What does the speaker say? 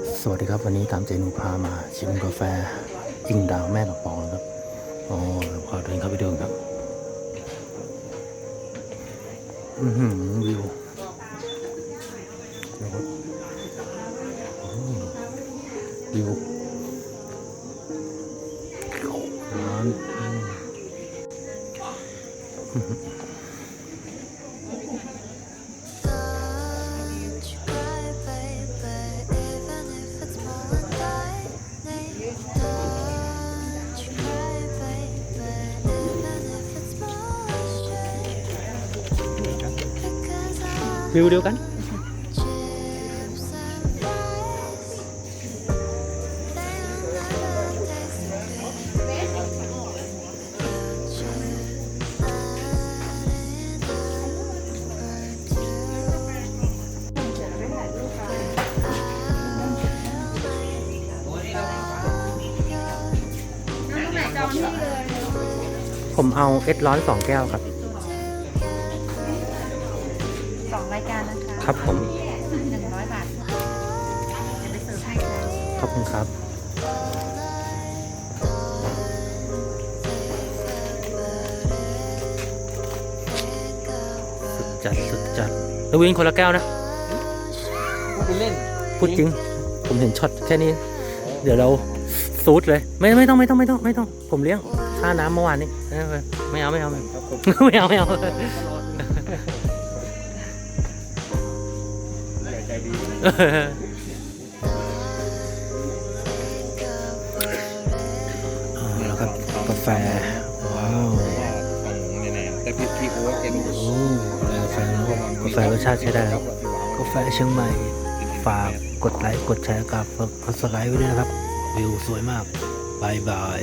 สวัสดีครับ วันนี้ตามเจนูพามาชิมกาแฟอิงดาวแม่กระปองครับอ๋อเราพาเดินเข้าไปดูครับอือหือวิวนครับอืมวิวร้าน วิวเดียวกัน chips and fries. They'll never taste the sweet. But you let it over to ผมเอาเอสร้อนสองแก้วครับ สองรายการนะคะครับผมหนึ่งร้อยบาทค่ะจะไปเสิร์ฟให้ค่ะขอบคุณครับ สุดจัดสุดจัดแล้ววินคนละแก้วนะคุณเล่นพูดจริง ผมเห็นช็อตแค่นี้ เดี๋ยวเราซูดเลย ไม่ไม่ต้องไม่ต้องไม่ต้องไม่ต้อง ผมเลี้ยงค่าน้ำเมื่อวานนี้เออไม่เอาไม่เอาไม่เอา ครับผม ไม่เอาไม่เอาใจดี เอาแล้วครับกาแฟ ว้าวว่าของแต่พี่พี่โอ๊ตแกดูโอ้กาแฟกาแฟรสชาติใช้ได้ครับ กาแฟเชียงใหม่ ฝากกดไลค์ กดแชร์กับกดสไลค์ไว้ด้วยนะครับ วิวสวยมากบายบาย